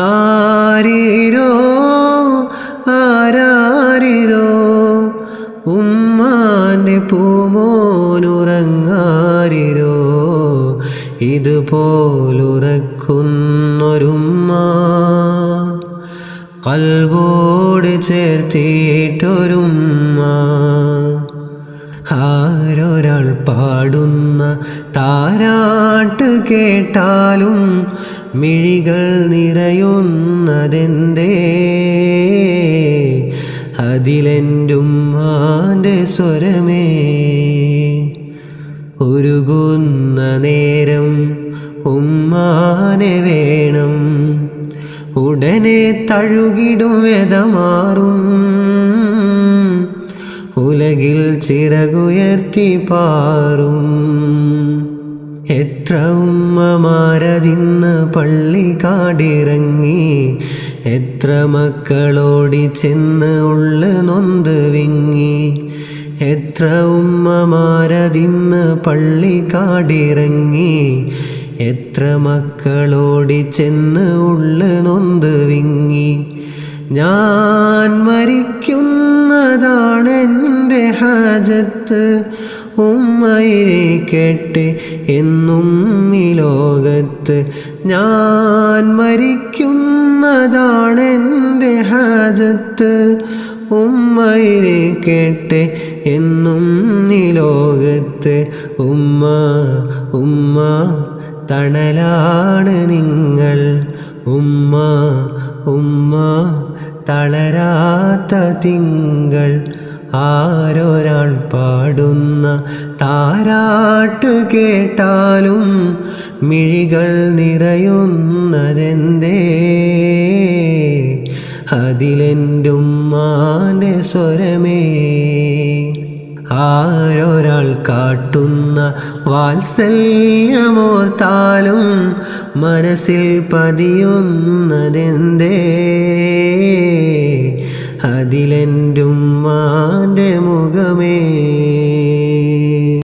ആരീരോ ആരാരിരോ ഉമ്മാന്റെ പൂമോനുറങ്ങാരിരോ ഇതുപോലുറക്കുന്നൊരുമ്മ. കൽബോട് ചേർത്തിയിട്ടൊരുമ്മ ആരൊരാൾ പാടുന്ന താരാട്ട് കേട്ടാലും മിഴികൾ നിറയുന്നതെന്തേ? അതിലെന്റും ആന്റെ സ്വരമേ. ഉരുകുന്ന നേരം ഉമ്മാനെ വേണം. ഉടനെ തഴുകിടും വ്യതമാറും. ഉലകിൽ ചിറകുയർത്തി പാറും. എത്ര പള്ളി കാടിറങ്ങി. എത്ര മക്കളോടി ചെന്ന് ഉള്ളു നൊന്ത് വിങ്ങി. എത്ര ഉമ്മമാരതിന്ന് പള്ളി കാടിറങ്ങി. എത്ര മക്കളോടി ചെന്ന് ഉള്ളു നൊന്ത് വിങ്ങി. ഞാൻ മരിക്കുന്നതാണ് എന്റെ ഹാജത്ത്. ഉമ്മയിരിക്കട്ടെ എന്നും ഈ ലോകത്ത്. ഞാൻ മരിക്കുന്നതാണ് എന്റെ ഹാജത്ത് ഉമ്മയിരിക്കട്ടെ എന്നും ഈ ലോകത്ത്. ഉമ്മ ഉമ്മ തണലാണ് നിങ്ങൾ. ഉമ്മ ഉമ്മ തളരാത്ത തിങ്കൾ ആരൊരാൾ പാടുന്ന താരാട്ട് കേട്ടാലും മിഴികൾ നിറയുന്നതെന്തേ? അതിലെന്റുമ്മാന്റെ സ്വരമേ. ആരൊരാൾ കാട്ടുന്ന വാത്സല്യമോർത്താലും മനസ്സിൽ പതിയുന്നതെന്തേ? അതിലെന്റുമ്മാന്റെ മുഖമേ